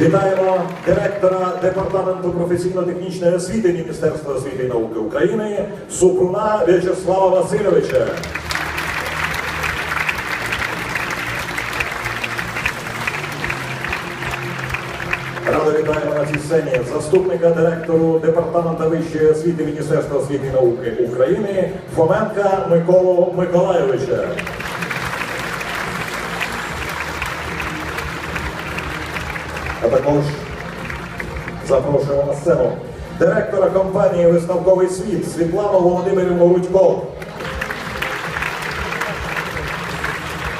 Вітаємо директора департаменту професійно-технічної освіти Міністерства освіти і науки України Супруна В'ячеслава Васильовича. Радо вітаємо на цій сцені заступника директору департаменту вищої освіти Міністерства освіти і науки України Фоменка Миколу Миколайовича. А також запрошуємо на сцену директора компанії Виставковий світ Світлану Володимирівну Рудько.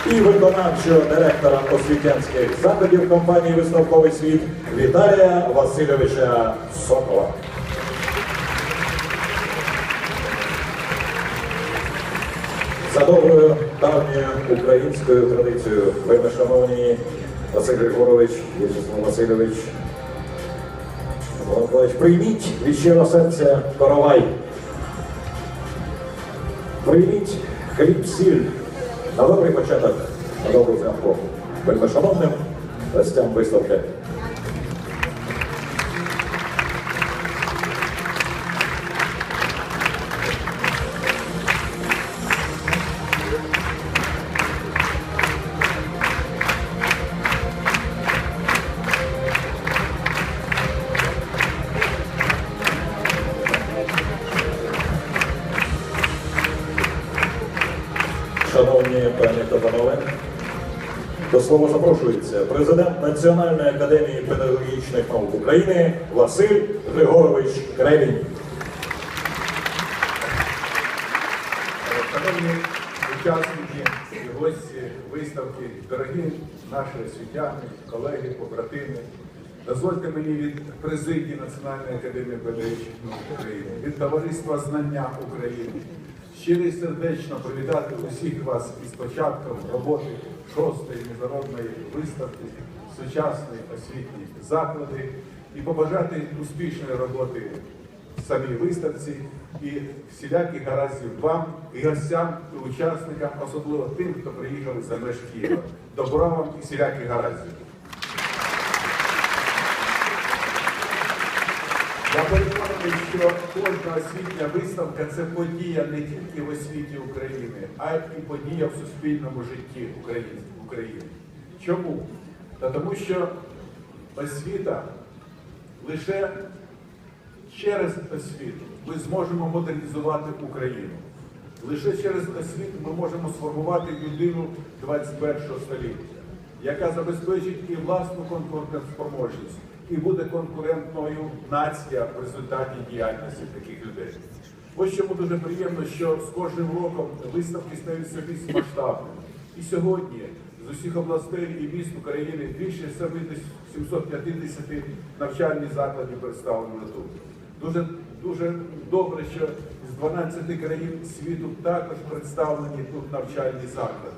І виконавчого директора освітянських заходів компанії Виставковий світ Віталія Васильовича Сокола. За доброю давньою українською традицією, вельми шановні Василь Григорович, В'ячеслав Васильович, Микола прийміть від щиро серця каравай. Прийміть хліб сіль на добрий початок, на добру згадку. Вельми шановним гостям виставки. Шановні пані та панове, до слова запрошується президент Національної академії педагогічних наук України Василь Григорович Кревінь. Шановні учасники і гості виставки, дорогі наші освітяни, колеги, побратими, дозвольте мені від президії Національної академії педагогічних наук України, від товариства знання України щиро і сердечно привітати усіх вас із початком роботи шостої міжнародної виставки сучасні освітні заклади і побажати успішної роботи самій виставці і всіляких гараздів вам і гостям, і учасникам, особливо тим, хто приїхали за меж Києва. Добра вам і всіляких гараздів. Я переконаний, що кожна освітня виставка це подія не тільки в освіті України, а й подія в суспільному житті України. Чому? Та тому що освіта лише через освіту ми зможемо модернізувати Україну. Лише через освіту ми можемо сформувати людину 21 століття, яка забезпечить і власну конкурентоспроможність, і буде конкурентною нація в результаті діяльності таких людей. Ось чому дуже приємно, що з кожним роком виставки стають все більш масштабними. І сьогодні з усіх областей і міст України більше 750 навчальних закладів представлено тут. Дуже, дуже добре, що з 12 країн світу також представлені тут навчальні заклади.